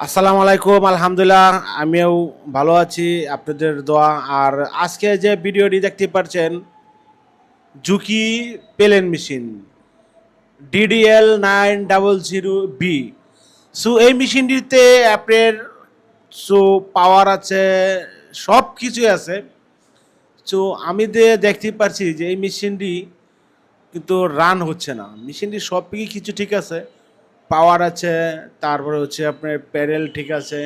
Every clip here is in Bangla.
আসসালামু আলাইকুম, আলহামদুলিল্লাহ, আমিও ভালো আছি, আপনাদের দোয়া। আর আজকে যে ভিডিওটি দেখতে পাচ্ছেন জুকি পেলেন machine, DDL nine double zero B so এই মেশিনটিতে আপনার সো পাওয়ার আছে সব কিছুই আছে। সো আমি দেখতে পাচ্ছি যে এই মেশিনটি কিন্তু রান হচ্ছে না। মেশিনটি সব কিছু ঠিক আছে। পাওয়ার আছে, তারপরে হচ্ছে আপনার প্যাডেল ঠিক আছে।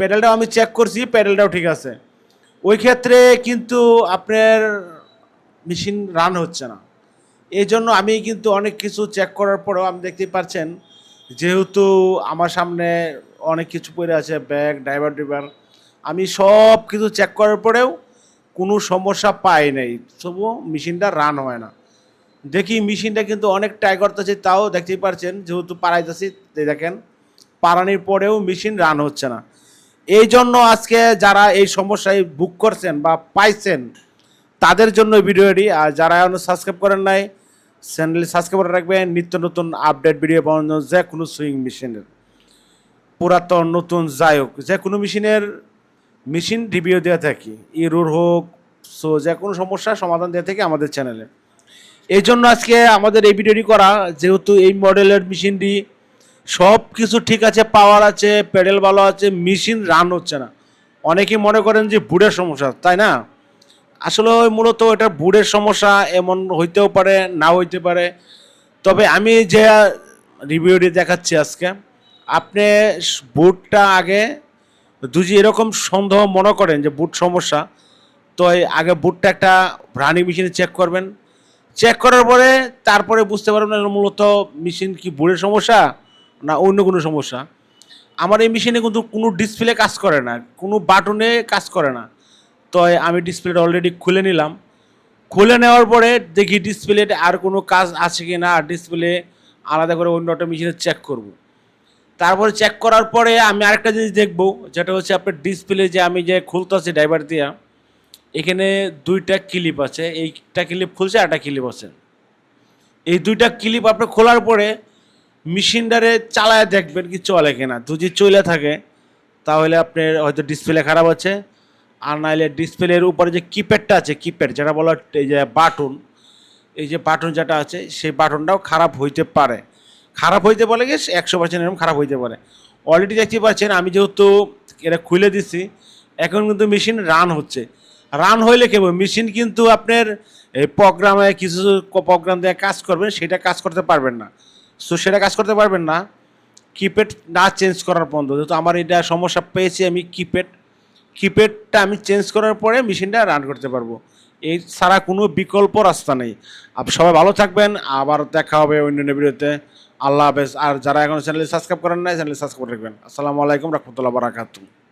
প্যাডেলটাও আমি চেক করছি, প্যাডেলটাও ঠিক আছে। ওই ক্ষেত্রে কিন্তু আপনার মেশিন রান হচ্ছে না। এই জন্য আমি কিন্তু অনেক কিছু চেক করার পরেও আমি দেখতে পাচ্ছেন, যেহেতু আমার সামনে অনেক কিছু পড়ে আছে ব্যাগ ড্রাইভার ড্রাইভার আমি সব কিছু চেক করার পরেও কোনো সমস্যা পাই নাই, তবুও মেশিনটা রান হয় না। দেখি মেশিনটা কিন্তু অনেক ট্রাই করতেছি, তাও দেখতেই পারছেন, যেহেতু পাড়াইতেছি দেখেন, পাড়ানির পরেও মেশিন রান হচ্ছে না। এই জন্য আজকে যারা এই সমস্যায় বুক করছেন বা পাইছেন, তাদের জন্য ভিডিওটি আর যারা এখনও সাবস্ক্রাইব করেন নাই চ্যানেল সাবস্ক্রাইব করে রাখবেন, নিত্য নতুন আপডেট ভিডিও পাওয়ার জন্য যে কোনো সুইং মেশিনের পুরাতন, নতুন, যাই হোক, যে কোনো মেশিনের মেশিন রিভিউ দেওয়া থাকি। ইরুর হোক সো যে কোনো সমস্যার সমাধান দেওয়া থাকি আমাদের চ্যানেলে এই জন্য আজকে আমাদের এই ভিডিওটি করা, যেহেতু এই মডেলের মেশিনটি সব কিছু ঠিক আছে পাওয়ার আছে প্যাডেল ভালো আছে মেশিন রান হচ্ছে না। অনেকেই মনে করেন যে বুড়ের সমস্যা, তাই না? আসলে মূলত এটা বুড়ের সমস্যা, এমন হইতেও পারে, না হইতে পারে। তবে আমি যে রিভিউটি দেখাচ্ছি আজকে, আপনি বুটটা আগে দুজি এরকম সন্দেহ মনে করেন যে বুট সমস্যা, তো আগে বুটটা একটা রানিং মেশিনে চেক করবেন। চেক করার পরে তারপরে বুঝতে পারবেন এর মূলত মেশিন কি বুড়ের সমস্যা না অন্য কোনো সমস্যা। আমার এই মেশিনে কিন্তু কোনো ডিসপ্লে কাজ করে না, কোনো বাটনে কাজ করে না। তো আমি ডিসপ্লেটা অলরেডি খুলে নিলাম। খুলে নেওয়ার পরে দেখি ডিসপ্লেতে আর কোনো কাজ আছে কি না ডিসপ্লে আলাদা করে অন্য একটা মেশিনে চেক করব। তারপরে চেক করার পরে আমি আরেকটা জিনিস দেখব, যেটা হচ্ছে আপনার ডিসপ্লে যে আমি যে খুলতেছি ড্রাইভার দিয়া এখানে দুইটা ক্লিপ আছে এইটা ক্লিপ খুলছে একটা ক্লিপ আছে। এই দুইটা ক্লিপ আপনি খোলার পরে মেশিনটারে চালায় দেখবেন কি চলে কিনা। যদি চলে থাকে, তাহলে আপনার হয়তো ডিসপ্লে খারাপ আছে। আর নাহলে ডিসপ্লের উপরে যে কিপ্যাডটা আছে কিপ্যাড যেটা বলা এই যে বাটন এই যে বাটন যেটা আছে, সেই বাটনটাও খারাপ হইতে পারে। খারাপ হইতে বলে গিয়ে একশো পার্সেন্ট এরকম খারাপ হইতে পারে। অলরেডি দেখতে পাচ্ছেন, আমি যেহেতু এটা খুলে দিছি, এখন কিন্তু মেশিন রান হচ্ছে। রান হইলে কেবল মেশিন কিন্তু আপনার প্রোগ্রামে কিছু প্রোগ্রাম দিয়ে কাজ করবেন সেটা কাজ করতে পারবেন না। সো সেটা কাজ করতে পারবেন না। কিপ্যাড না চেঞ্জ করার পর্যন্ত। যেহেতু আমার এটা সমস্যা পেয়েছি আমি কিপ্যাড কিপ্যাডটা আমি চেঞ্জ করার পরে মেশিনটা রান করতে পারব। এই ছাড়া কোনো বিকল্প রাস্তা নেই। সবাই ভালো থাকবেন। আবার দেখা হবে অন্য ভিডিওতে। আল্লাহ হাফেজ। আর যারা এখন চ্যানেল সাবস্ক্রাইব করেন নাই চ্যানেল সাবস্ক্রাইব করে রাখবেন। আসসালামু আলাইকুম, রহমতুল্লাহ, বারাকাতুহ।